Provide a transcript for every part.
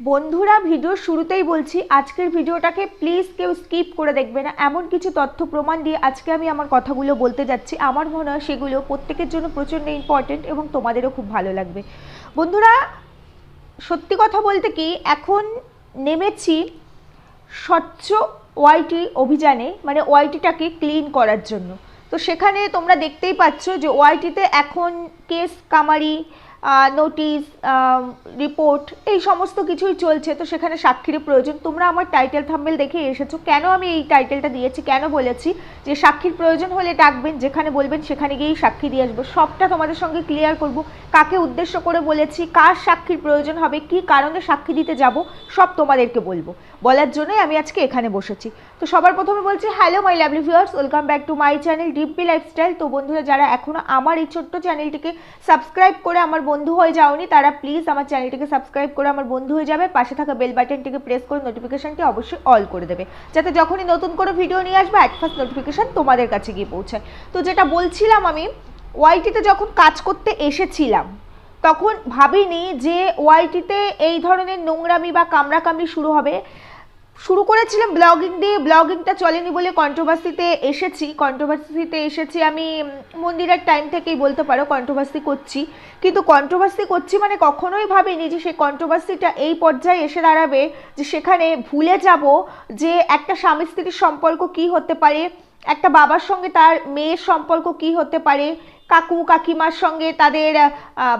বন্ধুরা, ভিডিওর শুরুতেই বলছি, আজকের ভিডিওটাকে প্লিজ কেউ স্কিপ করে দেখবে না। এমন কিছু তথ্য প্রমাণ দিয়ে আজকে আমি আমার কথাগুলো বলতে যাচ্ছি। আমার মনে হয় সেগুলো প্রত্যেকের জন্য প্রচণ্ড ইম্পর্টেন্ট এবং তোমাদেরও খুব ভালো লাগবে। বন্ধুরা, সত্যি কথা বলতে কি, এখন নেমেছি স্বচ্ছ ওয়াইটি অভিযানে মানে ওয়াইটিটাকে ক্লিন করার জন্য। তো সেখানে তোমরা দেখতেই পাচ্ছ যে ওয়াইটিতে এখন কেস কামারি নোটিশ রিপোর্ট এই সমস্ত কিছুই চলছে। তো সেখানে সাক্ষীর প্রয়োজন। তোমরা আমার টাইটেল থাম্বেল দেখে এসেছ। কেন আমি এই টাইটেলটা দিয়েছি? কেন বলেছি যে সাক্ষীর প্রয়োজন হলে ডাকবেন, যেখানে বলবেন সেখানে গিয়েই সাক্ষী দিয়ে আসব। সবটা তোমাদের সঙ্গে ক্লিয়ার করব। কাকে উদ্দেশ্য করে বলেছি, কার সাক্ষীর প্রয়োজন হবে, কি কারণে সাক্ষী দিতে যাব, সব তোমাদেরকে বলব। বলার জন্যই আমি আজকে এখানে বসেছি। তো সবার প্রথমে বলছি hello my lovely viewers welcome back to my channel DP lifestyle তো বন্ধুরা, যারা এখনও আমার এই ছোট্ট চ্যানেলটিকে সাবস্ক্রাইব করে আমার বন্ধু হয়ে যাওনি, তারা প্লিজ আমার চ্যানেলটিকে সাবস্ক্রাইব করে আমার বন্ধু হয়ে যাবে। পাশে থাকা বেল বাটনটিকে প্রেস করে নোটিফিকেশনটি অবশ্যই অল করে দেবে, যাতে যখনই নতুন করে ভিডিও নিয়ে আসবে অ্যাট ফার্স্ট নোটিফিকেশন তোমাদের কাছে গিয়ে পৌঁছায়। তো যেটা বলছিলাম আমি ওয়াইটিতে যখন কাজ করতে এসেছিলাম, তখন ভাবিনি যে ওয়াইটিতে এই ধরনের নোংরামি বা কামড়াকামড়ি শুরু হবে। শুরু করেছিলাম ব্লগিং দিয়ে। ব্লগিংটা চলেনি বলে কন্ট্রোভার্সিতে এসেছি। কন্ট্রোভার্সিতে এসেছি আমি মন্দিরের টাইম থেকেই বলতে পারো কন্ট্রোভার্সি করছি। কিন্তু কন্ট্রোভার্সি করছি মানে কখনোই ভাবিনি যে সেই কন্ট্রোভার্সিটা এই পর্যায়ে এসে দাঁড়াবে, যে সেখানে ভুলে যাব যে একটা স্বামী স্ত্রীর সম্পর্ক কি হতে পারে, একটা বাবার সঙ্গে তার মেয়ের সম্পর্ক কি হতে পারে। কাকু কাকিমার সঙ্গে তাদের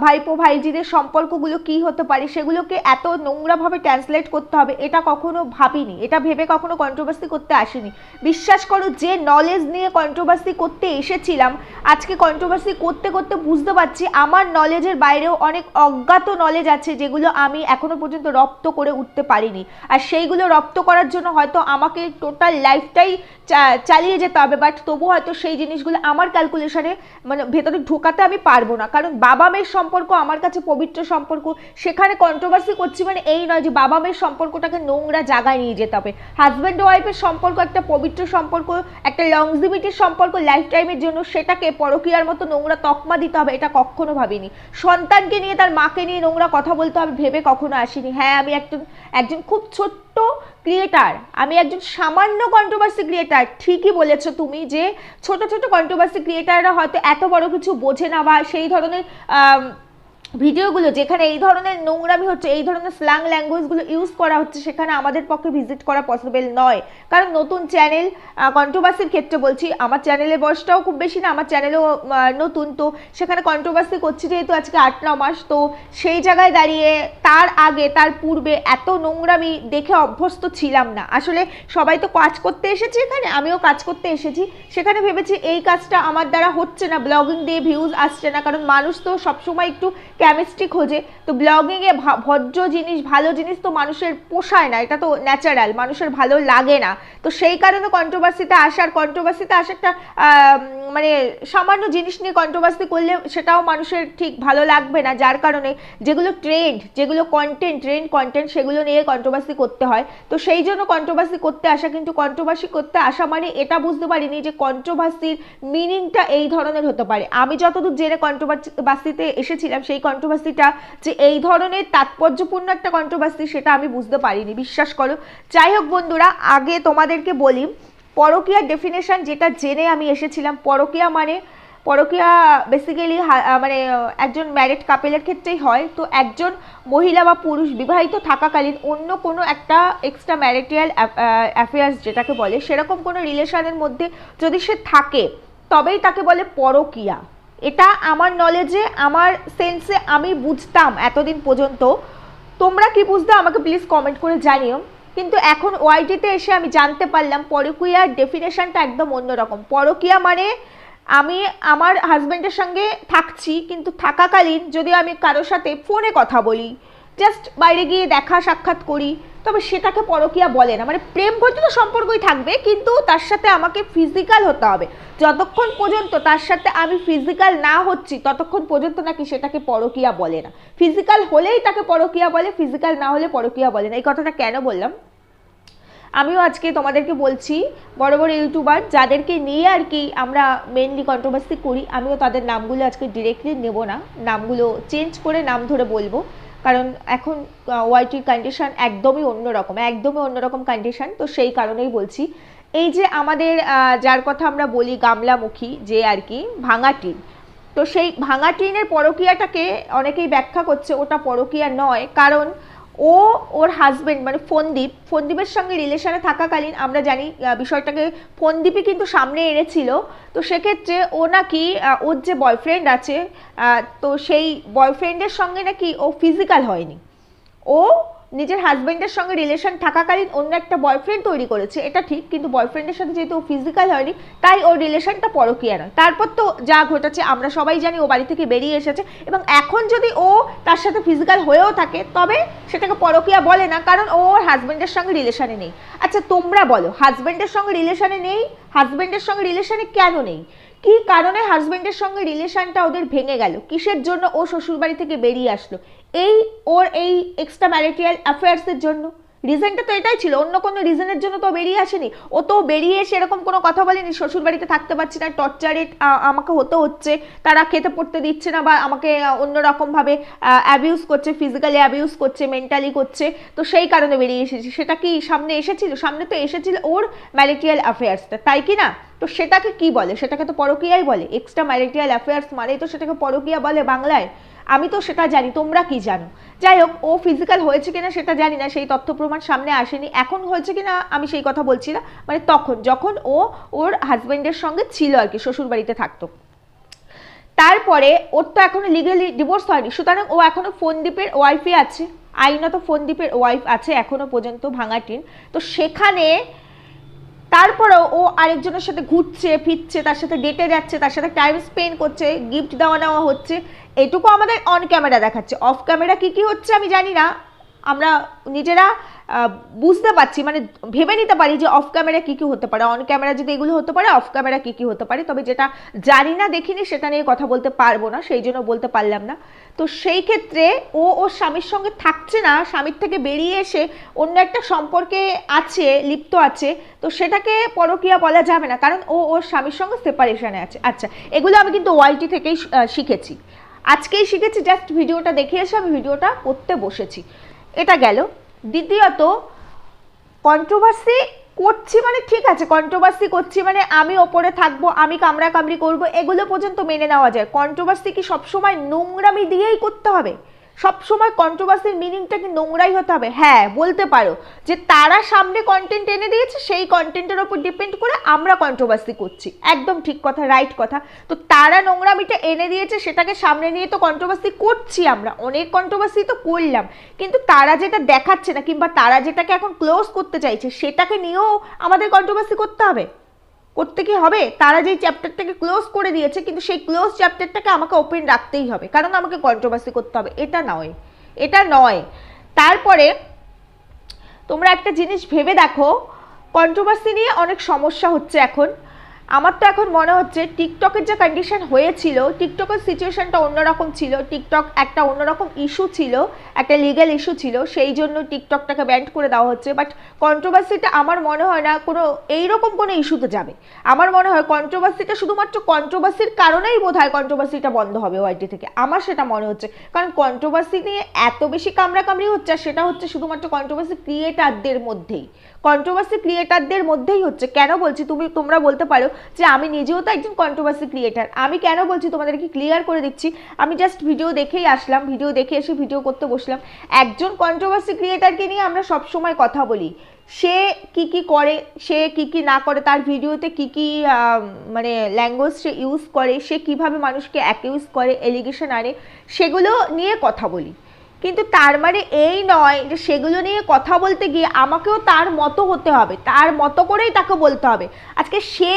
ভাইপো ভাইজিদের সম্পর্কগুলো কি হতে পারে সেগুলোকে এত নোংরাভাবে ট্রান্সলেট করতে হবে, এটা কখনো ভাবিনি, এটা ভেবে কখনো কন্ট্রোভার্সি করতে আসিনি। বিশ্বাস করো যে নলেজ নিয়ে কন্ট্রোভার্সি করতে এসেছিলাম, আজকে কন্ট্রোভার্সি করতে করতে বুঝতে পারছি আমার নলেজের বাইরেও অনেক অজ্ঞাত নলেজ আছে যেগুলো আমি এখনও পর্যন্ত রপ্ত করে উঠতে পারিনি। আর সেইগুলো রপ্ত করার জন্য হয়তো আমাকে টোটাল লাইফটাই চালিয়ে যেতে হবে বাট তবু হয়তো সেই জিনিসগুলো আমার ক্যালকুলেশনে মানে ভেতরে ঢোকাতে আমি পারব না। কারণ বাবা মেয়ের সম্পর্ক, আমার কাছে পবিত্র সম্পর্ক, সেখানে কন্ট্রোভার্সি করছি মানে এই নয় যে বাবা মেয়ের সম্পর্কটাকে নোংরা জায়গায় নিয়ে যেতে হবে। হাজব্যান্ড ওয়াইফের সম্পর্ক, একটা পবিত্র সম্পর্ক, একটা লংজিভিটির সম্পর্ক লাইফ টাইমের জন্য সেটাকে পরকীয়ার মতো নোংরা তকমা দিতে হবে, এটা কখনো ভাবিনি। সন্তানকে নিয়ে, তার মাকে নিয়ে নোংরা কথা বলতে হবে, ভেবে কখনো আসিনি। হ্যাঁ আমি একজন একজন খুব ছোট্ট ক্রিয়েটার আমি একজন সামান্য কন্ট্রোভার্সি ক্রিয়েটার ঠিকই বলেছ তুমি যে ছোট ছোট কন্ট্রোভার্সি ক্রিয়েটাররা হয়তো এত বড় কিছু বোঝে না বা সেই ধরনের ভিডিওগুলো যেখানে এই ধরনের নোংরামি হচ্ছে, এই ধরনের স্ল্যাং ল্যাঙ্গুয়েজগুলো ইউজ করা হচ্ছে, সেখানে আমাদের পক্ষে ভিজিট করা পসিবল নয়। কারণ নতুন চ্যানেল কন্ট্রোভার্সির ক্ষেত্রে বলছি, আমার চ্যানেলের বয়সটাও খুব বেশি না, আমার চ্যানেলও নতুন, তো সেখানে কন্ট্রোভার্সি করছি যেহেতু আজকে আট, ন মাস, তো সেই জায়গায় দাঁড়িয়ে তার আগে, তার পূর্বে এত নোংরামি দেখে অভ্যস্ত ছিলাম না। আসলে সবাই তো কাজ করতে এসেছে এখানে, আমিও কাজ করতে এসেছি। সেখানে ভেবেছি এই কাজটা আমার দ্বারা হচ্ছে না ব্লগিং দিয়ে ভিউজ আসছে না, কারণ মানুষ তো সবসময় একটু কেমিস্ট্রি খোঁজে। তো ব্লগিংয়ে ভদ্র জিনিস, ভালো জিনিস তো মানুষের পোষায় না, এটা তো ন্যাচারাল মানুষের ভালো লাগে না। তো সেই কারণে কন্ট্রোভার্সিতে আসার কন্ট্রোভার্সিতে আসা একটা মানে সামান্য জিনিস নিয়ে কন্ট্রোভার্সি করলে সেটাও মানুষের ঠিক ভালো লাগবে না। যার কারণে যেগুলো ট্রেন্ড যেগুলো কন্টেন্ট ট্রেন্ড কন্টেন্ট সেগুলো নিয়ে কন্ট্রোভার্সি করতে হয়। তো সেই জন্য কন্ট্রোভার্সি করতে আসা, কিন্তু কন্ট্রোভার্সি করতে আসা মানে এটা বুঝতে পারিনি যে কন্ট্রোভার্সির মিনিংটা এই ধরনের হতে পারে। আমি যতদূর জেনে কন্ট্রোভার্সিতে এসেছিলাম, সেই কন্ট্রোভার্সিটা যে এই ধরনের তাৎপর্যপূর্ণ একটা কন্ট্রোভার্সি সেটা আমি বুঝতে পারিনি। বিশ্বাস করো। যাই হোক বন্ধুরা, আগে তোমাদেরকে বলি পরকীয়ার ডেফিনেশন যেটা জেনে আমি এসেছিলাম, পরকীয়া মানে পরকীয়া বেসিক্যালি মানে একজন ম্যারিড কাপেলের ক্ষেত্রেই হয়। তো একজন মহিলা বা পুরুষ বিবাহিত থাকাকালীন অন্য কোনো একটা এক্সট্রা ম্যারিটিয়াল অ্যাফেয়ার্স যেটাকে বলে, সেরকম কোনো রিলেশনের মধ্যে যদি সে থাকে, তবেই তাকে বলে পরকীয়া। এটা আমার নলেজে আমার সেন্সে আমি বুঝতাম এতদিন পর্যন্ত। তোমরা কি বুঝতে, আমাকে প্লিজ কমেন্ট করে জানিও। কিন্তু এখন ওয়াইডিতে এসে আমি জানতে পারলাম পরকীয়ার ডেফিনেশনটা একদম অন্যরকম। পরকীয়া মানে আমি আমার হাজব্যান্ডের সঙ্গে থাকছি, কিন্তু থাকাকালীন যদি আমি কারোর সাথে ফোনে কথা বলি জাস্ট বাইরে গিয়ে দেখা সাক্ষাৎ করি তবে সেটাকে পরকীয়া বলে না। মানে প্রেম পর্যন্ত সম্পর্কই থাকবে, কিন্তু তার সাথে আমাকে ফিজিক্যাল হতে হবে। যতক্ষণ পর্যন্ত তার সাথে আমি ফিজিক্যাল না হচ্ছি, ততক্ষণ পর্যন্ত নাকি সেটাকে পরকীয়া বলে না। ফিজিক্যাল হলেই তাকে পরকীয়া বলে ফিজিক্যাল না হলে পরকীয়া বলে না। এই কথাটা কেন বললাম? আমিও আজকে তোমাদেরকে বলছি, বড় বড় ইউটিউবার, যাদেরকে নিয়ে আর কি আমরা মেনলি কন্ট্রোভার্সি করি, আমিও তাদের নামগুলো আজকে ডিরেক্টলি নেব না। নামগুলো চেঞ্জ করে নাম ধরে বলব। কারণ এখন ওয়াইটির কন্ডিশন একদমই অন্যরকম একদমই অন্যরকম কন্ডিশন তো সেই কারণেই বলছি। এই যে আমাদের যার কথা আমরা বলি গামলামুখী, যে আর কি, ভাঙা টিন, তো সেই ভাঙা টিনের পরকীয়াটাকে অনেকেই ব্যাখ্যা করছে, ওটা পরকীয়া নয়, কারণ ও ওর হাজবেন্ড মানে ফন্দীপ, ফন্দীপের সঙ্গে রিলেশনে থাকাকালীন আমরা জানি বিষয়টাকে ফন্দীপই কিন্তু সামনে এনেছিল। তো সেক্ষেত্রে ও নাকি ওর যে বয়ফ্রেন্ড আছে তো সেই বয়ফ্রেন্ডের সঙ্গে নাকি ও ফিজিক্যাল হয়নি। ও নিজের হাজবেন্ডের সঙ্গে রিলেশন থাকাকালীন অন্য একটা বয়ফ্রেন্ড তৈরি করেছে। এটা ঠিক, কিন্তু বয়ফ্রেন্ডের সাথে যেহেতু ফিজিক্যাল হয়নি, তাই ওর রিলেশনটা পরকীয়া নয়। তারপর তো যা ঘটেছে, আমরা সবাই জানি ও বাড়ি থেকে বেরিয়ে এসেছে এবং এখন যদি ও তার সাথে ফিজিক্যাল হয়েও থাকে, তবে সেটাকে পরকীয়া বলে না, কারণ ও ওর হাজবেন্ডের সঙ্গে রিলেশনে নেই। আচ্ছা তোমরা বলো হাজবেন্ডের সঙ্গে রিলেশনে নেই হাজবেন্ডের সঙ্গে রিলেশনে কেন নেই? কি কারণে হাজবেন্ডের সঙ্গে রিলেশনটা ওদের ভেঙে গেল? কিসের জন্য ও শ্বশুরবাড়ি থেকে বেরিয়ে আসলো? এই ওর এই এক্সট্রা ম্যারিটিয়াল অ্যাফেয়ার্সের জন্য? রিজনটা তো এটাই ছিল, অন্য কোনো রিজনের জন্য তো বেরিয়ে আসেনি। ও তো বেরিয়ে এসে এরকম কোনো কথা বলেনি শ্বশুর বাড়িতে থাকতে পারছি না টর্চারে আমাকে হতে হচ্ছে, তারা খেতে পড়তে দিচ্ছে না বা আমাকে অন্যরকমভাবে অ্যাবিউজ করছে ফিজিক্যালি অ্যাবিউজ করছে মেন্টালি করছে, তো সেই কারণে বেরিয়ে এসেছি। সেটা কি সামনে এসেছিল? সামনে তো এসেছিল ওর ম্যারিটিয়াল অ্যাফেয়ার্সটা তাই কি না? তো সেটাকে কি বলে? সেটাকে তো পরকীয়াই বলে এক্সট্রা ম্যারিটিয়াল অ্যাফেয়ার্স মানেই তো সেটাকে পরকীয়া বলে বাংলায়। আমি তো সেটা জানি, তোমরা কি জানো? যাই হোক ও ফিজিক্যাল হয়েছে কিনা সেটা জানি না, সেই তথ্য প্রমাণ সামনে আসেনি। এখন হয়েছে কিনা আমি সেই কথা বলছি না। মানে তখন, যখন ও ওর হাজবেন্ডের সঙ্গে ছিল আর কি, শ্বশুর বাড়িতে থাকতো। তারপরে ওর তো এখনও লিগালি ডিভোর্স হয়নি, সুতরাং ও এখনও ফোনদ্বীপের ওয়াইফই আছে। আইনত ফোনদ্বীপের ওয়াইফ আছে, এখনও পর্যন্ত ভাঙাটিন তো সেখানে তারপরেও ও আরেকজনের সাথে ঘুরছে, ফিরছে, তার সাথে ডেটে যাচ্ছে, তার সাথে টাইম স্পেন্ড করছে গিফট দেওয়া নেওয়া হচ্ছে। এটুকু আমাদের অন ক্যামেরা দেখাচ্ছে। অফ ক্যামেরা কি কি হচ্ছে আমি জানি না। আমরা নিজেরা বুঝতে পারছি মানে ভেবে নিতে পারি যে অফ ক্যামেরা কি কি হতে পারে। অন ক্যামেরা যদি এগুলো হতে পারে অফ ক্যামেরা কি কি হতে পারে? তবে যেটা জানি না, দেখিনি, সেটা নিয়ে কথা বলতে পারব না, সেই জন্য বলতে পারলাম না। তো সেই ক্ষেত্রে ও ওর স্বামীর সঙ্গে থাকছে না, স্বামীর থেকে বেরিয়ে এসে অন্য একটা সম্পর্কে আছে, লিপ্ত আছে, তো সেটাকে পরকিয়া বলা যাবে না, কারণ ও ওর স্বামীর সঙ্গে সেপারেশনে আছে। আচ্ছা এগুলো আমি কিন্তু ওয়াইটি থেকেই শিখেছি। আজকেই শিখেছি জাস্ট ভিডিওটা দেখে এসে আমি ভিডিওটা করতে বসেছি। এটা গেল। দ্বিতীয়ত কন্ট্রোভার্সি করছি মানে ঠিক আছে কন্ট্রোভার্সি করছি মানে আমি ওপরে থাকব, আমি কামড়া কামড়ি করব, এগুলো পর্যন্ত মেনে নেওয়া যায়। কন্ট্রোভার্সি কি সবসময় নোংরামি দিয়েই করতে হবে? সবসময় কন্ট্রোভার্সির মিনিংটা কি নোংরাই হতে হবে? হ্যাঁ বলতে পারো। যে তারা সামনে কন্টেন্ট এনে দিয়েছে, সেই কন্টেন্টের ওপর ডিপেন্ড করে আমরা কন্ট্রোভার্সি করছি। একদম ঠিক কথা রাইট কথা। তো তারা নোংরামিটা এনে দিয়েছে, সেটাকে সামনে নিয়ে তো কন্ট্রোভার্সি করছি আমরা। অনেক কন্ট্রোভার্সি তো করলাম। কিন্তু তারা যেটা দেখাচ্ছে না, কিংবা তারা যেটাকে এখন ক্লোজ করতে চাইছে, সেটাকে নিয়েও আমাদের কন্ট্রোভার্সি করতে হবে? করতে কি হবে, তারা যেই চ্যাপ্টারটাকে ক্লোজ করে দিয়েছে, কিন্তু সেই ক্লোজ চ্যাপ্টারটাকে আমাকে ওপেন রাখতেই হবে। কারণ আমাকে কন্ট্রোভার্সি করতে হবে, এটা নয়। এটা নয়। তারপরে তোমরা একটা জিনিস ভেবে দেখো কন্ট্রোভার্সি নিয়ে অনেক সমস্যা হচ্ছে এখন। আমার তো এখন মনে হচ্ছে টিকটকের যে কন্ডিশন হয়েছিল, টিকটকের সিচুয়েশনটা অন্যরকম ছিল, টিকটক একটা অন্যরকম ইস্যু ছিল, একটা লিগ্যাল ইস্যু ছিল, সেই জন্য টিকটকটাকে ব্যান্ড করে দেওয়া হচ্ছে। বাট কন্ট্রোভার্সিটা আমার মনে হয় না কোনো, এইরকম কোনো ইস্যুতে যাবে। আমার মনে হয় কন্ট্রোভার্সিটা শুধুমাত্র কন্ট্রোভার্সির কারণেই বোধ হয় কন্ট্রোভার্সিটা বন্ধ হবে ওয়াইটি থেকে। আমার সেটা মনে হচ্ছে। কারণ কন্ট্রোভার্সি নিয়ে এত বেশি কামড়াকামড়ি হচ্ছে, আর সেটা হচ্ছে শুধুমাত্র কন্ট্রোভার্সি ক্রিয়েটারদের মধ্যেই। কন্ট্রোভার্সি ক্রিয়েটারদের মধ্যেই হচ্ছে। কেন বলছি? তুমি, তোমরা বলতে পারো যে আমি নিজেও তো একজন কন্ট্রোভার্সি ক্রিয়েটার আমি কেন বলছি তোমাদেরকে ক্লিয়ার করে দিচ্ছি? আমি জাস্ট ভিডিও দেখেই আসলাম ভিডিও দেখে এসে ভিডিও করতে বসলাম। একজন কন্ট্রোভার্সি ক্রিয়েটারকে নিয়ে আমরা সব সময় কথা বলি। সে কি কি করে, সে কি কি না করে, তার ভিডিওতে কি কি মানে ল্যাঙ্গুয়েজ সে ইউজ করে, সে কীভাবে মানুষকে অ্যাকিউজ করে এলিগেশন আনে, সেগুলো নিয়ে কথা বলি। কিন্তু তার মানে এই নয় যে সেগুলো নিয়ে কথা বলতে গিয়ে আমাকেও তার মতো হতে হবে, তার মতো করেই তাকে বলতে হবে। আজকে সে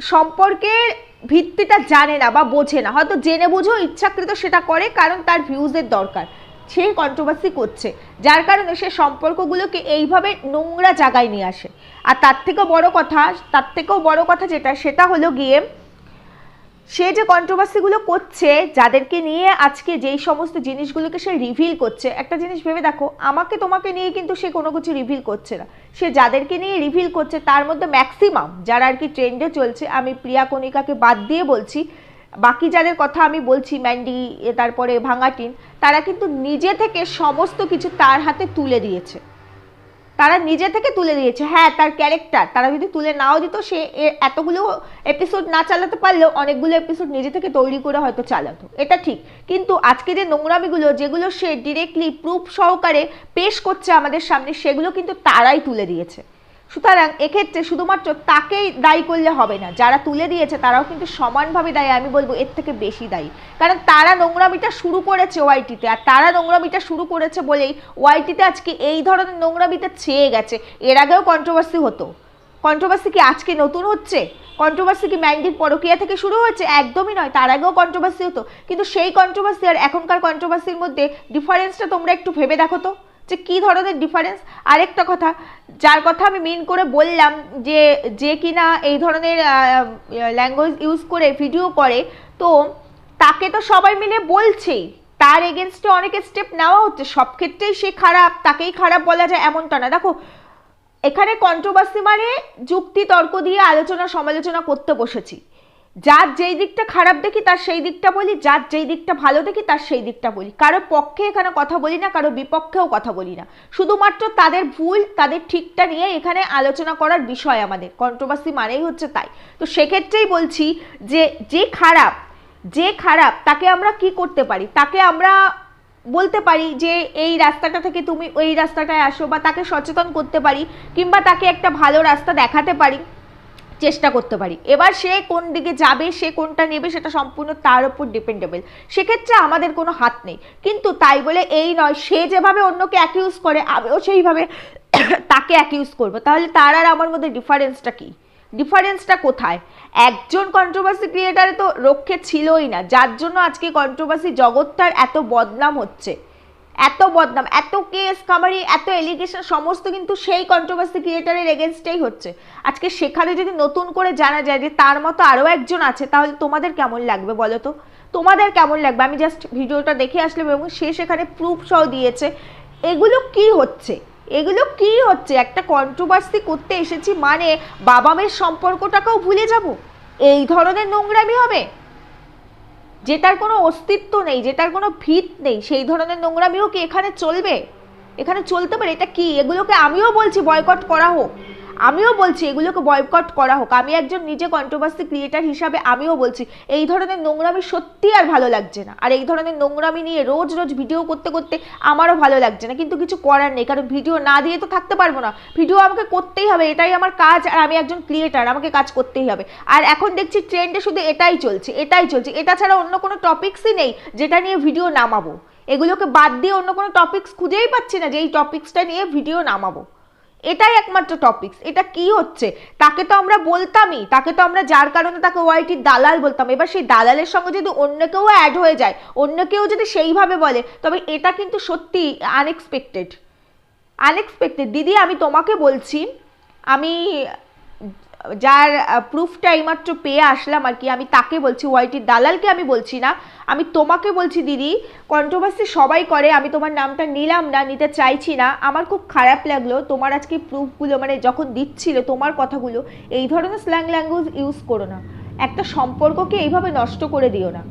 সম্পর্কের ভিত্তিটা জানে না বা বোঝে না, হয়তো জেনে বুঝেও ইচ্ছাকৃত সেটা করে কারণ তার ভিউজের দরকার, সে কন্ট্রোভার্সি করছে, যার কারণে সে সম্পর্কগুলোকে এইভাবে নোংরা জায়গায় নিয়ে আসে। আর তার থেকেও বড় কথা, তার থেকেও বড় কথা যেটা, সেটা হলো গিয়ে সে যে কন্ট্রোভার্সিগুলো করছে, যাদেরকে নিয়ে আজকে যেই সমস্ত জিনিসগুলোকে সে রিভিল করছে, একটা জিনিস ভেবে দেখো, আমাকে তোমাকে নিয়ে কিন্তু সে কোনো কিছু রিভিল করছে না। সে যাদেরকে নিয়ে রিভিল করছে, তার মধ্যে ম্যাক্সিমাম যারা আর কি ট্রেন্ডে চলছে, আমি প্রিয়া কণিকাকে বাদ দিয়ে বলছি, বাকি যাদের কথা আমি বলছি ম্যান্ডি তারপরে ভাঙাটিন, তারা কিন্তু নিজে থেকে সমস্ত কিছু তার হাতে তুলে দিয়েছে। তারা নিজে থেকে তুলে দিয়েছে হ্যাঁ তার ক্যারেক্টার তারা যদি তুলে নাও দিত, সে এতগুলো এপিসোড না চালাতে পারলেও অনেকগুলো এপিসোড নিজে থেকে তৈরি করে হয়তো চালাতো। এটা ঠিক। কিন্তু আজকে যে নোংরামিগুলো, যেগুলো সে ডিরেক্টলি প্রুফ সহকারে পেশ করছে আমাদের সামনে, সেগুলো কিন্তু তারাই তুলে দিয়েছে। সুতরাং এক্ষেত্রে শুধুমাত্র তাকেই দায়ী করলে হবে না, যারা তুলে দিয়েছে তারাও কিন্তু সমানভাবে দায়ী, আমি বলব এর থেকে বেশি দায়ী। কারণ তারা নোংরামিটা শুরু করেছে ওয়াইটিতে, আর তারা নোংরামিটা শুরু করেছে বলেই ওয়াইটিতে আজকে এই ধরনের নোংরামিতে ছেয়ে গেছে। এর আগেও কন্ট্রোভার্সি হতো। কন্ট্রোভার্সি কি আজকে নতুন হচ্ছে? কন্ট্রোভার্সি কি ম্যান্ডির পরকিয়া থেকে শুরু হয়েছে? একদমই নয়, তার আগেও কন্ট্রোভার্সি হতো। কিন্তু সেই কন্ট্রোভার্সি আর এখনকার কন্ট্রোভার্সির মধ্যে ডিফারেন্সটা তোমরা একটু ভেবে দেখো তো। যে কী ধরনের ডিফারেন্স আরেকটা কথা, যার কথা আমি মেন করে বললাম যে যে কিনা এই ধরনের ল্যাঙ্গুয়েজ ইউজ করে ভিডিও করে, তো তাকে তো সবাই মিলে বলছেই। তার এগেনস্টে অনেক স্টেপ নেওয়া হচ্ছে। সব ক্ষেত্রেই সে খারাপ, তাকেই খারাপ বলা যায় এমনটা না। দেখো, এখানে কন্ট্রোভার্সি মানে যুক্তি তর্ক দিয়ে আলোচনা সমালোচনা করতে বসেছি। যার যেই দিকটা খারাপ দেখি, তার সেই দিকটা বলি। যার যেই দিকটা ভালো দেখি, তার সেই দিকটা বলি। কারও পক্ষে এখানে কথা বলি না, কারও বিপক্ষেও কথা বলি না। শুধুমাত্র তাদের ভুল, তাদের ঠিকটা নিয়ে এখানে আলোচনা করার বিষয় আমাদের। কন্ট্রোভার্সি মানেই হচ্ছে তাই। তো সেক্ষেত্রেই বলছি যে যে খারাপ যে খারাপ, তাকে আমরা কি করতে পারি? তাকে আমরা বলতে পারি যে, এই রাস্তাটা থেকে তুমি ওই রাস্তাটায় আসো বা তাকে সচেতন করতে পারি, কিংবা তাকে একটা ভালো রাস্তা দেখাতে পারি। চেষ্টা করতে পারি। এবার সে কোন দিকে যাবে, সে কোনটা নেবে, সেটা সম্পূর্ণ তার উপর ডিপেন্ডেবল সেক্ষেত্রে আমাদের কোনো হাত নেই। কিন্তু তাই বলে এই নয়, সে যেভাবে অন্যকে অ্যাকিউজ করে, আমিও সেইভাবে তাকে অ্যাকিউজ করব। তাহলে তার আর আমার মধ্যে ডিফারেন্সটা কি? ডিফারেন্সটা কোথায়? একজন কন্ট্রোভার্সি ক্রিয়েটারে তো রক্ষে ছিলই না। যার জন্য আজকে কন্ট্রোভার্সি জগৎটার এত বদনাম হচ্ছে। এত বদনাম, এত কেস কামারি এত এলিগেশন সমস্ত কিন্তু সেই কন্ট্রোভার্সি ক্রিয়েটারের এগেনস্টেই হচ্ছে। আজকে সেখানে যদি নতুন করে জানা যায় যে তার মতো আরও একজন আছে, তাহলে তোমাদের কেমন লাগবে বলো তো? তোমাদের কেমন লাগবে? আমি জাস্ট ভিডিওটা দেখে আসলাম এবং সে সেখানে প্রুফ সহ দিয়েছে। এগুলো কি হচ্ছে? এগুলো কি হচ্ছে? একটা কন্ট্রোভার্সি করতে এসেছি মানে বাবা মেয়ের সম্পর্কটাকেও ভুলে যাব? এই ধরনের নোংরামি হবে? যেটার কোনো অস্তিত্ব নেই, যেটার কোনো ভিত নেই, সেই ধরনের নোংরামিও কি এখানে চলবে? এখানে চলতে পারে, এটা কি? এগুলোকে আমিও বলছি বয়কট করা হোক। আমিও বলছি, এগুলোকে বয়কট করা হোক। আমি একজন নিজে কন্ট্রোভার্সি ক্রিয়েটার হিসাবে আমিও বলছি, এই ধরনের নোংরামি সত্যি আর ভালো লাগছে না। আর এই ধরনের নোংরামি নিয়ে রোজ রোজ ভিডিও করতে করতে আমারও ভালো লাগছে না। কিন্তু কিছু করার নেই, কারণ ভিডিও না দিয়ে তো থাকতে পারব না। ভিডিও আমাকে করতেই হবে, এটাই আমার কাজ, আর আমি একজন ক্রিয়েটার আমাকে কাজ করতেই হবে। আর এখন দেখছি ট্রেন্ডে শুধু এটাই চলছে এটাই চলছে। এটা ছাড়া অন্য কোনো টপিক্সই নেই, যেটা নিয়ে ভিডিও নামাবো। এগুলোকে বাদ দিয়ে অন্য কোনো টপিক্স খুঁজেই পাচ্ছি না, যে এই টপিক্সটা নিয়ে ভিডিও নামাবো। এটাই একমাত্র টপিকস এটা কি হচ্ছে? তাকে তো আমরা বলতামই। তাকে তো আমরা যার কারণে তাকে ওয়াইটির দালাল বলতাম। এবার সেই দালালের সঙ্গে যদি অন্য কেউ অ্যাড হয়ে যায়, অন্য কেউ যদি সেইভাবে বলে, তবে এটা কিন্তু সত্যি আনএক্সপেক্টেড আনএক্সপেক্টেড দিদি, আমি তোমাকে বলছি, আমি যার প্রুফটা এইমাত্র পেয়ে আসলাম আর কি। আমি তাকে বলছি ওয়াইটির দালালকে আমি বলছি না। আমি তোমাকে বলছি, দিদি কন্ট্রোভার্সি সবাই করে, আমি তোমার নামটা নিলাম না, নিতে চাইছি না। আমার খুব খারাপ লাগল তোমার আজকে প্রুফগুলো মানে যখন দিচ্ছিল তোমার কথাগুলো, এই ধরনের স্ল্যাং ল্যাঙ্গুয়েজ ইউজ করো না। একটা সম্পর্ককে এইভাবে নষ্ট করে দিও না।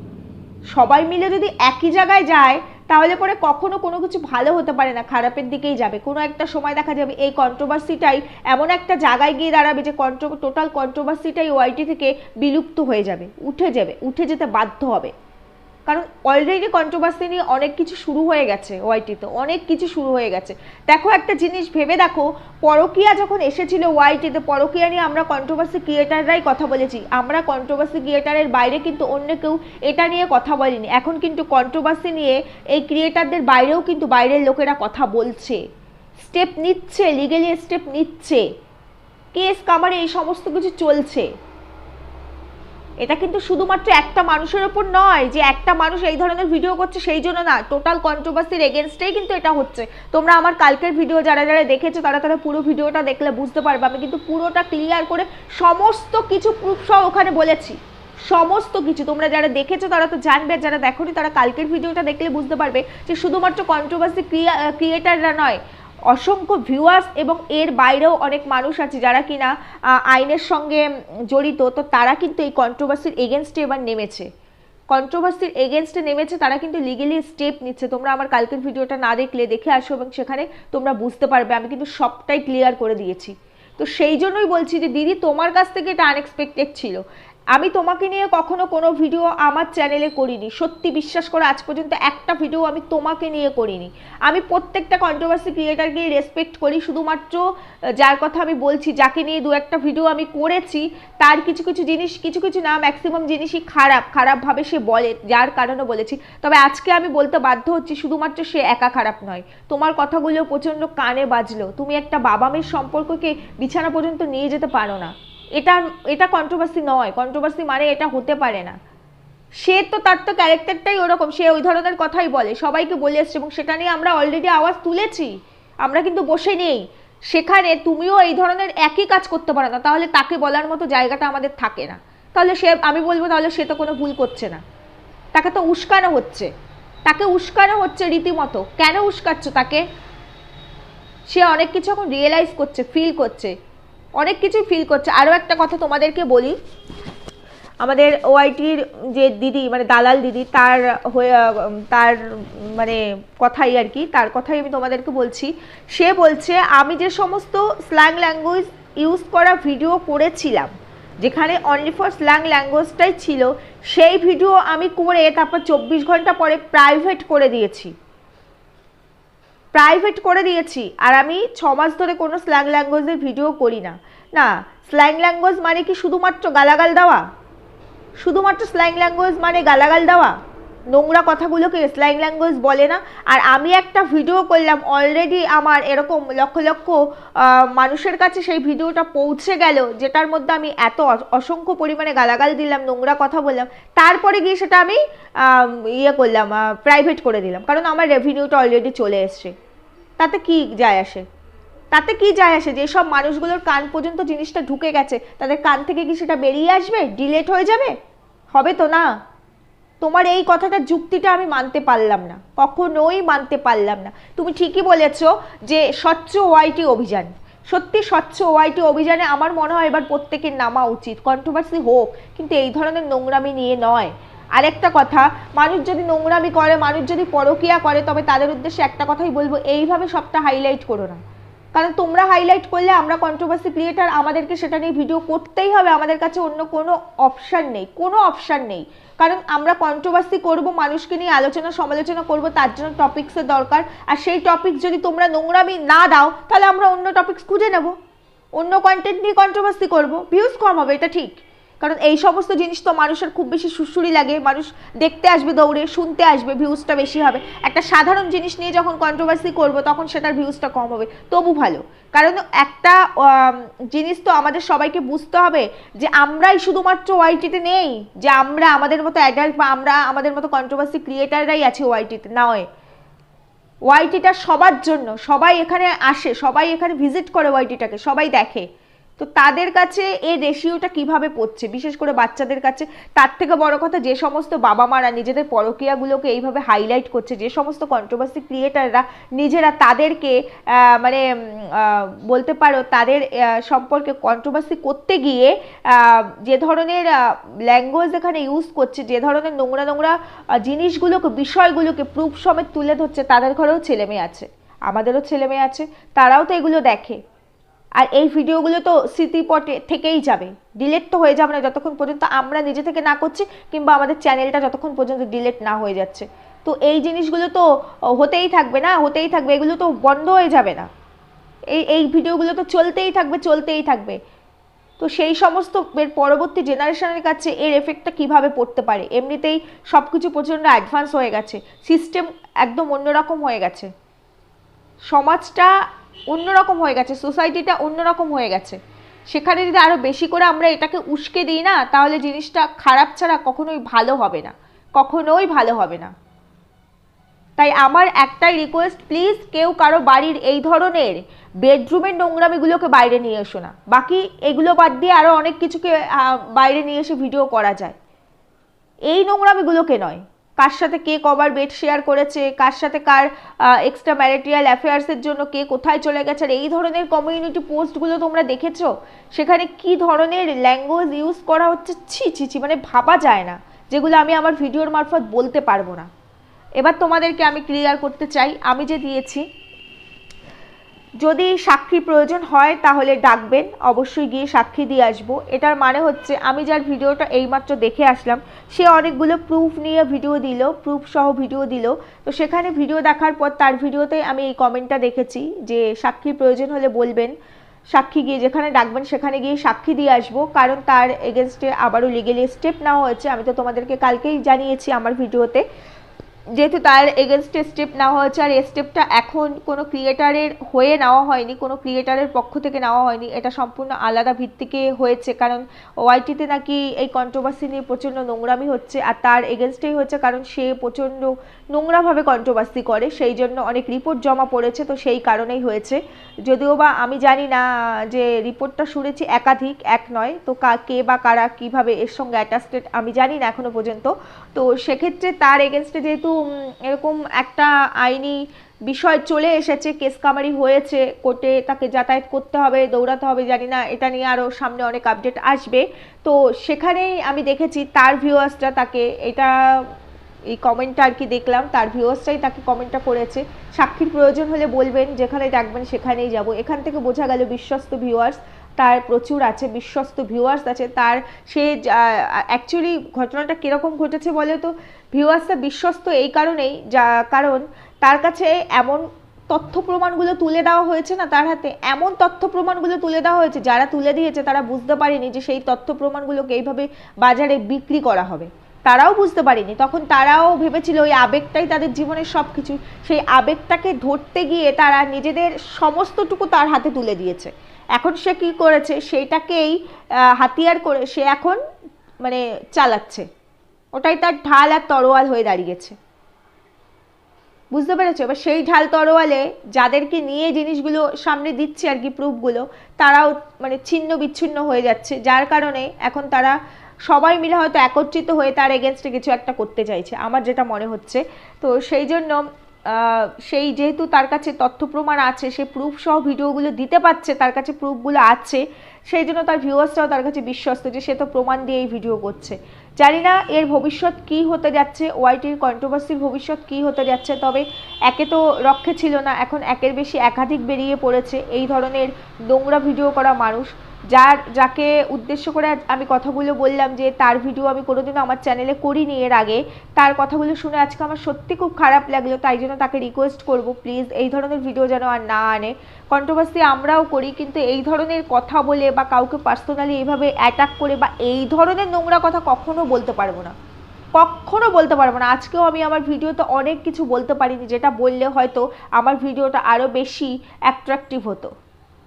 সবাই মিলে যদি একই জায়গায় যায় তাহলে পরে কখনো কোনো কিছু ভালো হতে পারে না, খারাপের দিকেই যাবে। কোনো একটা সময় দেখা যাবে এই কন্ট্রোভার্সিটাই এমন একটা জায়গায় গিয়ে দাঁড়াবে যে কন্ট্রো টোটাল কন্ট্রোভার্সিটাই ওয়াইটি থেকে বিলুপ্ত হয়ে যাবে, উঠে যাবে, উঠে যেতে বাধ্য হবে। কারণ অলরেডি কন্ট্রোভার্সি নিয়ে অনেক কিছু শুরু হয়ে গেছে ওয়াইটিতে অনেক কিছু শুরু হয়ে গেছে। দেখো একটা জিনিস ভেবে দেখো, পরকিয়া যখন এসেছিল ওয়াইটিতে পরকিয়া নিয়ে আমরা কন্ট্রোভার্সি ক্রিয়েটাররাই কথা বলেছি। আমরা কন্ট্রোভার্সি ক্রিয়েটারের বাইরে কিন্তু অন্য কেউ এটা নিয়ে কথা বলিনি। এখন কিন্তু কন্ট্রোভার্সি নিয়ে এই ক্রিয়েটারদের বাইরেও কিন্তু বাইরের লোকেরা কথা বলছে। স্টেপ নিচ্ছে লিগেলি স্টেপ নিচ্ছে। কেস কামারে এই সমস্ত কিছু চলছে। এটা কিন্তু শুধুমাত্র একটা মানুষের ওপর নয় যে একটা মানুষ এই ধরনের ভিডিও করছে, সেই জন্য না টোটাল কন্ট্রোভার্সির এগেনস্টেই কিন্তু এটা হচ্ছে। তোমরা আমার কালকের ভিডিও যারা যারা দেখেছ, তারা তারা পুরো ভিডিওটা দেখলে বুঝতে পারবে। আমি কিন্তু পুরোটা ক্লিয়ার করে সমস্ত কিছু প্রুফ সহ ওখানে বলেছি। সমস্ত কিছু। তোমরা যারা দেখেছ, তারা তো জানবে, যারা দেখোনি, তারা কালকের ভিডিওটা দেখলে বুঝতে পারবে যে শুধুমাত্র কন্ট্রোভার্সি ক্রিয়েটাররা নয় অসংখ্য ভিউয়ার্স এবং এর বাইরেও অনেক মানুষ আছে যারা কিনা আইনের সঙ্গে জড়িত, তো তারা কিন্তু এই কন্ট্রোভার্সির এগেনস্টে এবার নেমেছে। কন্ট্রোভার্সির এগেনস্টে নেমেছে, তারা কিন্তু লিগেলি স্টেপ নিচ্ছে। তোমরা আমার কালকের ভিডিওটা না দেখলে দেখে আসো এবং সেখানে তোমরা বুঝতে পারবে। আমি কিন্তু সবটাই ক্লিয়ার করে দিয়েছি। তো সেই জন্যই বলছি যে, দিদি, তোমার কাছ থেকে এটা আনএক্সপেক্টেড ছিল। আমি তোমাকে নিয়ে কখনো কোনো ভিডিও আমার চ্যানেলে করিনি। সত্যি বিশ্বাস করে, আজ পর্যন্ত একটা ভিডিও আমি তোমাকে নিয়ে করিনি। আমি প্রত্যেকটা কন্ট্রোভার্সি ক্রিয়েটারকেই রেসপেক্ট করি, শুধুমাত্র যার কথা আমি বলছি, যাকে নিয়ে দু একটা ভিডিও আমি করেছি, তার কিছু কিছু জিনিস, কিছু কিছু না ম্যাক্সিমাম জিনিসই খারাপ, খারাপভাবে সে বলে, যার কারণে বলেছি। তবে আজকে আমি বলতে বাধ্য হচ্ছি, শুধুমাত্র সে একা খারাপ নয়। তোমার কথাগুলো প্রচণ্ড কানে বাজলো। তুমি একটা বাবা মেয়ের সম্পর্ককে বিছানা পর্যন্ত নিয়ে যেতে পারো না। এটা এটা কন্ট্রোভার্সি নয়। কন্ট্রোভার্সি মানে এটা হতে পারে না। সে তো, তার তো ক্যারেক্টারটাই ওরকম। সে ওই ধরনের কথাই বলে। সবাইকে বলে এসছে এবং সেটা নিয়ে আমরা অলরেডি আওয়াজ তুলেছি। আমরা কিন্তু বসে নেই। সেখানে তুমিও এই ধরনের একই কাজ করতে পারো না। তাহলে তাকে বলার মতো জায়গাটা আমাদের থাকে না। তাহলে সে, আমি বলব তাহলে সে তো কোনো ভুল করছে না। তাকে তো উস্কানো হচ্ছে। তাকে উস্কানো হচ্ছে রীতিমতো। কেন উস্কাচ্ছ তাকে? সে অনেক কিছু এখন রিয়েলাইজ করছে ফিল করছে। অনেক কিছুই ফিল করছে। আরও একটা কথা তোমাদেরকে বলি। আমাদের ওআইটির যে দিদি মানে দালাল দিদি, তার হয়ে তার মানে কথাই আর কি, তার কথাই আমি তোমাদেরকে বলছি। সে বলছে, আমি যে সমস্ত স্ল্যাং ল্যাঙ্গুয়েজ ইউজ করা ভিডিও করেছিলাম, যেখানে অনলি ফর স্ল্যাং ল্যাঙ্গুয়েজটাই ছিল, সেই ভিডিও আমি করে, তারপর চব্বিশ ঘণ্টা পরে প্রাইভেট করে দিয়েছি। প্রাইভেট করে দিয়েছি, আর আমি ছ মাস ধরে কোনো স্ল্যাং ল্যাঙ্গুয়েজের ভিডিও করি না। না স্ল্যাং ল্যাঙ্গুয়েজ মানে কি শুধুমাত্র গালাগাল দেওয়া? শুধুমাত্র স্ল্যাং ল্যাঙ্গুয়েজ মানে গালাগাল দেওয়া? নোংরা কথাগুলোকে স্ল্যাং ল্যাঙ্গুয়েজ বলে না। আর আমি একটা ভিডিও করলাম অলরেডি আমার এরকম লক্ষ লক্ষ মানুষের কাছে সেই ভিডিওটা পৌঁছে গেল, যেটার মধ্যে আমি এত অসংখ্য পরিমাণে গালাগাল দিলাম, নোংরা কথা বললাম। তারপরে গিয়ে সেটা আমি ইয়ে করলাম প্রাইভেট করে দিলাম। কারণ আমার রেভিনিউটা অলরেডি চলে এসছে। তাতে কি যায় আসে? তাতে কি যায় আসে? যেসব মানুষগুলোর কান পর্যন্ত জিনিসটা ঢুকে গেছে, তাদের কান থেকে কি সেটা বেরিয়ে আসবে? ডিলেট হয়ে যাবে? হবে তো না? তোমার এই কথাটা যুক্তিটা আমি মানতে পারলাম না, কখনোই মানতে পারলাম না। তুমি ঠিকই বলেছ যে স্বচ্ছ ওয়াইটি অভিযান, সত্যি স্বচ্ছ ওয়াইটি অভিযানে আমার মনে হয় এবার প্রত্যেকের নামা উচিত কন্ট্রোভার্সি হোক, কিন্তু এই ধরনের নোংরামি নিয়ে নয়। আরেকটা কথা, মানুষ যদি নোংরামি করে, মানুষ যদি পরকিয়া করে, তবে তাদের উদ্দেশ্যে একটা কথাই বলব, এইভাবে সবটা হাইলাইট করো না। কারণ তোমরা হাইলাইট করলে আমরা কন্ট্রোভার্সি ক্রিয়েটার আমাদেরকে সেটা নিয়ে ভিডিও করতেই হবে। আমাদের কাছে অন্য কোনো অপশান নেই, কোনো অপশান নেই। কারণ আমরা কন্ট্রোভার্সি করব, মানুষকে নিয়ে আলোচনা, সমালোচনা করব, তার জন্য টপিক্সের দরকার। আর সেই টপিক যদি তোমরা নোংরামি না দাও, তাহলে আমরা অন্য টপিক্স খুঁজে নেব। অন্য কন্টেন্ট নিয়ে কন্ট্রোভার্সি করব। ভিউজ কম হবে, এটা ঠিক। কারণ এই সমস্ত জিনিস তো মানুষের খুব বেশি সুসুরি লাগে। মানুষ দেখতে আসবে, দৌড়ে শুনতে আসবে ভিউজটা বেশি হবে। একটা সাধারণ জিনিস নিয়ে যখন কন্ট্রোভার্সি করব, তখন সেটার ভিউজটা কম হবে। তবু ভালো। কারণ একটা জিনিস তো আমাদের সবাইকে বুঝতে হবে যে আমরাই শুধুমাত্র ওয়াইটিতে নেই, যে আমরা আমাদের মতো অ্যাডাল্ট বা আমরা আমাদের মতো কন্ট্রোভার্সি ক্রিয়েটাররাই আছি ওয়াইটিতে নয়। ওয়াইটিটা সবার জন্য, সবাই এখানে আসে, সবাই এখানে ভিজিট করে ওয়াইটিটাকে সবাই দেখে। তো তাদের কাছে এই রেশিওটা কীভাবে পড়ছে? বিশেষ করে বাচ্চাদের কাছে। তার থেকে বড় কথা, যে সমস্ত বাবা মারা নিজেদের পরকীয়াগুলোকে এইভাবে হাইলাইট করছে, যে সমস্ত কন্ট্রোভার্সি ক্রিয়েটাররা নিজেরা তাদেরকে মানে বলতে পারো, তাদের সম্পর্কে কন্ট্রোভার্সি করতে গিয়ে যে ধরনের ল্যাঙ্গুয়েজ এখানে ইউজ করছে, যে ধরনের নোংরা নোংরা জিনিসগুলোকে, বিষয়গুলোকে প্রুফ সমেত তুলে ধরছে, তাদের ঘরেও ছেলে মেয়ে আছে। আমাদেরও ছেলে মেয়ে আছে, তারাও তো এগুলো দেখে। আর এই ভিডিওগুলো তো স্মৃতিপটে থেকেই যাবে। ডিলেট তো হয়ে যাবে না যতক্ষণ পর্যন্ত আমরা নিজে থেকে না করছি কিংবা আমাদের চ্যানেলটা যতক্ষণ পর্যন্ত ডিলেট না হয়ে যাচ্ছে। তো এই জিনিসগুলো তো হতেই থাকবে না, হতেই থাকবে, এগুলো তো বন্ধ হয়ে যাবে না। এই এই ভিডিওগুলো তো চলতেই থাকবে চলতেই থাকবে। তো সেই সমস্ত এর পরবর্তী জেনারেশনের কাছে এর এফেক্টটা কীভাবে পড়তে পারে? এমনিতেই সব কিছু প্রচণ্ড অ্যাডভান্স হয়ে গেছে। সিস্টেম একদম অন্যরকম হয়ে গেছে। সমাজটা অন্যরকম হয়ে গেছে সোসাইটিটা অন্যরকম হয়ে গেছে। সেখানে যদি আরও বেশি করে আমরা এটাকে উস্কে দিই না, তাহলে জিনিসটা খারাপ ছাড়া কখনোই ভালো হবে না, কখনোই ভালো হবে না। তাই আমার একটাই রিকোয়েস্ট প্লিজ কেউ কারও বাড়ির এই ধরনের বেডরুমের নোংরামিগুলোকে বাইরে নিয়ে এসো না। বাকি এগুলো বাদ দিয়ে আরও অনেক কিছুকে বাইরে নিয়ে এসে ভিডিও করা যায়। এই নোংরামিগুলোকে নয় কার সাথে কে কবার বেড শেয়ার করেছে, কার সাথে কার এক্সট্রা ম্যারিটিয়াল অ্যাফেয়ার্সের জন্য কে কোথায় চলে গেছে, আর এই ধরনের কমিউনিটি পোস্টগুলো তোমরা দেখেছ? সেখানে কি ধরনের ল্যাঙ্গুয়েজ ইউজ করা হচ্ছে? ছি ছি ছি মানে ভাবা যায় না, যেগুলো আমি আমার ভিডিওর মারফত বলতে পারব না। এবার তোমাদেরকে আমি ক্লিয়ার করতে চাই, আমি যে দিয়েছি যদি সাক্ষী প্রয়োজন হয় তাহলে ডাকবেন, অবশ্যই গিয়ে সাক্ষী দিয়ে আসব। এটার মানে হচ্ছে আমি যার ভিডিওটা এইমাত্র দেখে আসলাম, সে অনেকগুলো প্রুফ নিয়ে ভিডিও দিল প্রুফ সহ ভিডিও দিল। তো সেখানে ভিডিও দেখার পর তার ভিডিওতে আমি এই কমেন্টটা দেখেছি যে সাক্ষীর প্রয়োজন হলে বলবেন, সাক্ষী গিয়ে যেখানে ডাকবেন সেখানে গিয়ে সাক্ষী দিয়ে আসব। কারণ তার এগেনস্টে আবারও লিগেলি স্টেপ নেওয়া হয়েছে। আমি তো তোমাদেরকে কালকেই জানিয়েছি আমার ভিডিওতে যেহেতু তার এগেনস্টে স্টেপ নেওয়া হয়েছে আর এই স্টেপটা এখন কোনো ক্রিয়েটারের হয়ে নেওয়া হয়নি, কোনো ক্রিয়েটারের পক্ষ থেকে নেওয়া হয়নি, এটা সম্পূর্ণ আলাদা ভিত্তিকে হয়েছে। কারণ ওয়াইটিতে নাকি এই কন্ট্রোভার্সি নিয়ে প্রচণ্ড নোংরামি হচ্ছে আর তার এগেনস্টেই হচ্ছে কারণ সে প্রচণ্ড নোংরাভাবে কন্ট্রোভার্সি করে, সেই জন্য অনেক রিপোর্ট জমা পড়েছে, তো সেই কারণেই হয়েছে। যদিও বা আমি জানি না যে রিপোর্টটা শুনেছি একাধিক, এক নয়, তো কা বা কারা কীভাবে এর সঙ্গে অ্যাটাস্টেড আমি জানি না এখনও পর্যন্ত। তো সেক্ষেত্রে তার এগেনস্টে যেহেতু এরকম একটা আইনি বিষয় চলে এসেছে, কেস কামারি হয়েছে, কোর্টে তাকে যাতায়াত করতে হবে, দৌড়াতে হবে, জানি না, এটা নিয়ে আরও সামনে অনেক আপডেট আসবে। তো সেখানেই আমি দেখেছি তার ভিউয়ার্সরা তাকে, এটা এই কমেন্টটা আর কি দেখলাম, তার ভিউয়ার্সটাই তাকে কমেন্টটা করেছে। সাক্ষীর প্রয়োজন হলে বলবেন, যেখানে ডাকবেন সেখানেই যাব। এখান থেকে বোঝা গেল বিশ্বস্ত ভিউয়ার্স তার প্রচুর আছে, বিশ্বস্ত ভিউয়ার্স আছে, তার সে অ্যাকচুয়ালি ঘটনাটা কীরকম ঘটেছে বলে তো? ভিউয়ার্সটা বিশ্বস্ত এই কারণেই, যা কারণ তার কাছে এমন তথ্য প্রমাণগুলো তুলে দেওয়া হয়েছে না, তার হাতে এমন তথ্য প্রমাণগুলো তুলে দেওয়া হয়েছে, যারা তুলে দিয়েছে তারা বুঝতে পারেনি যে সেই তথ্য প্রমাণগুলোকে এইভাবে বাজারে বিক্রি করা হবে। তারাও বুঝতে পারেনি। তখন তারাও ভেবেছিল ওই আবেগটাই তাদের জীবনের সব কিছু সেই আবেগটাকে ধরতে গিয়ে তারা নিজেদের সমস্তটুকু তার হাতে তুলে দিয়েছে। এখন সে কি করেছে? সেইটাকেই হাতিয়ার করে সে এখন মানে চালাচ্ছে। ওটাই তার ঢাল আর তরোয়াল হয়ে দাঁড়িয়েছে বুঝতে পেরেছ? এবার সেই ঢাল তরোয়ালে যাদেরকে নিয়ে জিনিসগুলো সামনে দিচ্ছে আর কি প্রুফগুলো, তারাও মানে ছিন্ন বিচ্ছিন্ন হয়ে যাচ্ছে। যার কারণে এখন তারা সবাই মিলে হয়তো একত্রিত হয়ে তার এগেনস্টে কিছু একটা করতে চাইছে, আমার যেটা মনে হচ্ছে। তো সেই জন্য সেই যেহেতু তার কাছে তথ্য প্রমাণ আছে, সে প্রুফ সহ ভিডিওগুলো দিতে পারছে, তার কাছে প্রুফগুলো আছে, সেই জন্য তার ভিউয়ার্সরাও তার কাছে বিশ্বস্ত যে সে তো প্রমাণ দিয়ে এই ভিডিও করছে। জানি না এর ভবিষ্যৎ কি হতে যাচ্ছে ওয়াইটির কন্ট্রোভার্সির ভবিষ্যৎ কি হতে যাচ্ছে, তবে একে তো রক্ষে ছিল না, এখন একের বেশি একাধিক বেরিয়ে পড়েছে, এই ধরনের নোংরা ভিডিও করা মানুষ যার, যাকে উদ্দেশ্য করে আমি কথাগুলো বললাম যে তার ভিডিও আমি কোনোদিনও আমার চ্যানেলে করিনি এর আগে, তার কথাগুলো শুনে আজকে আমার সত্যি খুব খারাপ লাগল, তাই জন্য তাকে রিকোয়েস্ট করব প্লিজ এই ধরনের ভিডিও যেন আর না আনে। কন্ট্রোভার্সি আমরাও করি, কিন্তু এই ধরনের কথা বলে বা কাউকে পার্সোনালি এইভাবে অ্যাটাক করে বা এই ধরনের নোংরা কথা কখনো বলতে পারব না। কখনো বলতে পারব না। আজকেও আমি আমার ভিডিওতে অনেক কিছু বলতে পারিনি, যেটা বললে হয়তো আমার ভিডিওটা আরও বেশি অ্যাট্রাকটিভ হতো।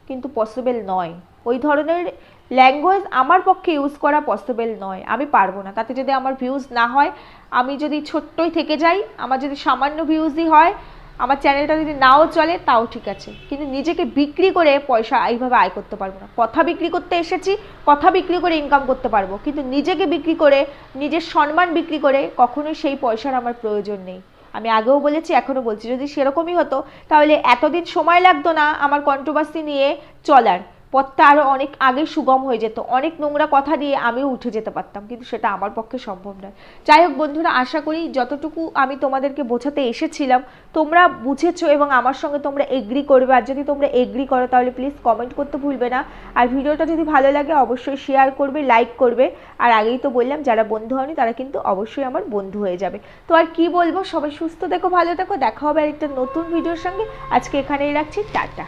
কিন্তু পসিবল নয়। ওই ধরনের ল্যাঙ্গুয়েজ আমার পক্ষে ইউজ করা পসিবল নয়। আমি পারব না। তাতে যদি আমার ভিউজ না হয়, আমি যদি ছোট্টই থেকে যাই, আমার যদি সামান্য ভিউজই হয়, আমার চ্যানেলটা যদি নাও চলে, তাও ঠিক আছে। কিন্তু নিজেকে বিক্রি করে পয়সা এইভাবে আয় করতে পারব না। কথা বিক্রি করতে এসেছি, কথা বিক্রি করে ইনকাম করতে পারব। কিন্তু নিজেকে বিক্রি করে, নিজের সম্মান বিক্রি করে কখনোই সেই পয়সার আমার প্রয়োজন নেই। আমি আগেও বলেছি এখনও বলছি। যদি সেরকমই হতো, তাহলে এতদিন সময় লাগতো না আমার কন্ট্রোভার্সি নিয়ে চলার। পথটা আরও অনেক আগে সুগম হয়ে যেত। অনেক নোংরা কথা দিয়ে আমিও উঠে যেতে পারতাম, কিন্তু সেটা আমার পক্ষে সম্ভব নয়। যাই হোক বন্ধুরা, আশা করি যতটুকু আমি তোমাদেরকে বোঝাতে এসেছিলাম, তোমরা বুঝেছ এবং আমার সঙ্গে তোমরা এগ্রি করবে। আর যদি তোমরা এগ্রি করো, তাহলে প্লিজ কমেন্ট করতে ভুলবে না। আর ভিডিওটা যদি ভালো লাগে, অবশ্যই শেয়ার করবে লাইক করবে। আর আগেই তো বললাম, যারা বন্ধু হয়নি, তারা কিন্তু অবশ্যই আমার বন্ধু হয়ে যাবে। তো আর কি বলব? সবাই সুস্থ দেখো ভালো থেকো। দেখা হবে আর একটা নতুন ভিডিওর সঙ্গে। আজকে এখানেই রাখছি। টাটা।